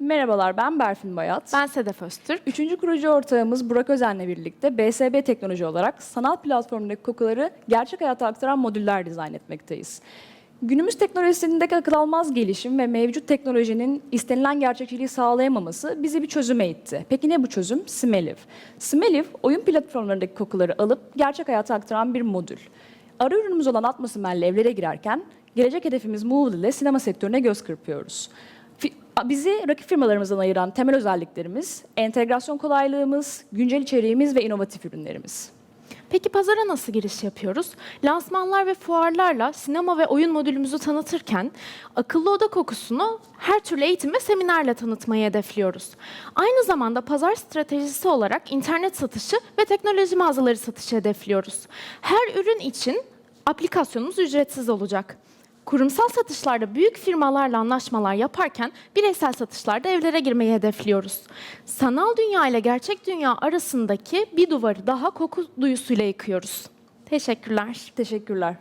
Merhabalar ben Berfin Bayat. Ben Sedef Öztürk. Üçüncü kurucu ortağımız Burak Özen'le birlikte BSB Teknoloji olarak sanal platformundaki kokuları gerçek hayata aktaran modüller dizayn etmekteyiz. Günümüz teknolojisindeki akıl almaz gelişim ve mevcut teknolojinin istenilen gerçekçiliği sağlayamaması bizi bir çözüme itti. Peki ne bu çözüm? Smeliv. Smeliv, oyun platformlarındaki kokuları alıp gerçek hayata aktaran bir modül. Ara ürünümüz olan Atmosmel'le evlere girerken gelecek hedefimiz Move ile sinema sektörüne göz kırpıyoruz. Bizi rakip firmalarımızdan ayıran temel özelliklerimiz, entegrasyon kolaylığımız, güncel içeriğimiz ve inovatif ürünlerimiz. Peki pazara nasıl giriş yapıyoruz? Lansmanlar ve fuarlarla sinema ve oyun modülümüzü tanıtırken akıllı oda kokusunu her türlü eğitim ve seminerle tanıtmayı hedefliyoruz. Aynı zamanda pazar stratejisi olarak internet satışı ve teknoloji mağazaları satışı hedefliyoruz. Her ürün için aplikasyonumuz ücretsiz olacak. Kurumsal satışlarda büyük firmalarla anlaşmalar yaparken bireysel satışlarda evlere girmeyi hedefliyoruz. Sanal dünya ile gerçek dünya arasındaki bir duvarı daha koku duyusuyla yıkıyoruz. Teşekkürler. Teşekkürler.